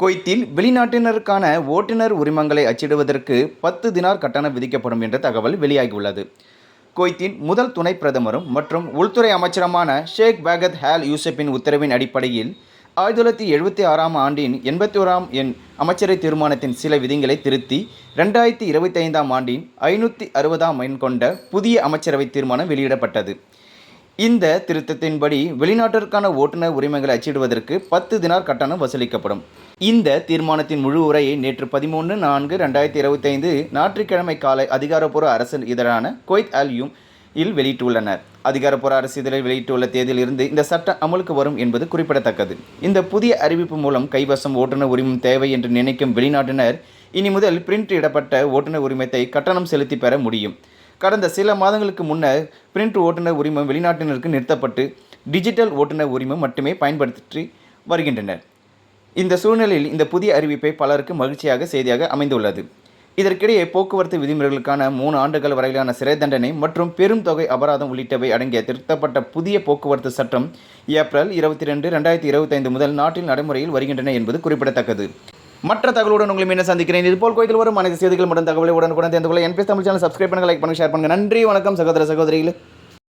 குவைத்தில் வெளிநாட்டினருக்கான ஓட்டுநர் உரிமங்களை அச்சிடுவதற்கு பத்து தினார் கட்டணம் விதிக்கப்படும் என்ற தகவல் வெளியாகியுள்ளது. குவைத்தின் முதல் துணை பிரதமரும் மற்றும் உள்துறை அமைச்சருமான ஷேக் பேகத் ஹேல் யூசப்பின் உத்தரவின் அடிப்படையில் ஆயிரத்தி தொள்ளாயிரத்தி எழுபத்தி ஆறாம் ஆண்டின் எண்பத்தி ஓராம் எண் அமைச்சரை தீர்மானத்தின் சில விதிகளை திருத்தி ரெண்டாயிரத்தி இருபத்தி ஐந்தாம் ஆண்டின் ஐநூற்றி அறுபதாம் எண் கொண்ட புதிய அமைச்சரவை தீர்மானம் வெளியிடப்பட்டது. இந்த திருத்தத்தின்படி வெளிநாட்டிற்கான ஓட்டுநர் உரிமைகளை அச்சிடுவதற்கு பத்து தினார் கட்டணம் வசூலிக்கப்படும். இந்த தீர்மானத்தின் முழு உரையை நேற்று பதிமூணு நான்கு ரெண்டாயிரத்தி இருபத்தைந்து ஞாயிற்றுக்கிழமை காலை அதிகாரப்பூர்வ அரசு இதழான கொய்த் அல்யூம் இல் வெளியிட்டுள்ளனர். அதிகாரப்பூர்வ அரசு இதழில் வெளியிட்டுள்ள தேதியில் இருந்து இந்த சட்டம் அமலுக்கு வரும் என்பது குறிப்பிடத்தக்கது. இந்த புதிய அறிவிப்பு மூலம் கைவசம் ஓட்டுநர் உரிமம் தேவை என்று நினைக்கும் வெளிநாட்டினர் இனி முதல் பிரிண்ட் இடப்பட்ட ஓட்டுநர் உரிமத்தை கட்டணம் செலுத்தி பெற முடியும். கடந்த சில மாதங்களுக்கு முன்னர் பிரிண்ட் ஓட்டுநர் உரிமம் வெளிநாட்டினருக்கு நிறுத்தப்பட்டு டிஜிட்டல் ஓட்டுநர் உரிமம் மட்டுமே பயன்படுத்தி வருகின்றனர். இந்த சூழ்நிலையில் இந்த புதிய அறிவிப்பை பலருக்கு மகிழ்ச்சியாக செய்தியாக அமைந்துள்ளது. இதற்கிடையே போக்குவரத்து விதிமுறைகளுக்கான மூணு ஆண்டுகள் வரையிலான சிறை தண்டனை மற்றும் பெரும் தொகை அபராதம் உள்ளிட்டவை அடங்கிய திருத்தப்பட்ட புதிய போக்குவரத்து சட்டம் ஏப்ரல் இருபத்தி ரெண்டு ரெண்டாயிரத்தி இருபத்தைந்து முதல் நாட்டில் நடைமுறையில் வருகின்றன என்பது குறிப்பிடத்தக்கது. மற்ற தகவலுடன் உங்களை மீண்டும் சந்திக்கிறேன். இதுபோல் கோயில் வரும் அனைத்து செய்திகள் மற்றும் தகவலை உடனுக்குடன் தெரிந்து கொள்ள என்பி தமிழ் சேனல். சப்ஸ்கிரைப் பண்ணுங்கள் லைக் பண்ணுங்கள் ஷேர் பண்ணுங்கள் நன்றி வணக்கம் சகோதர சகோதரிகளே.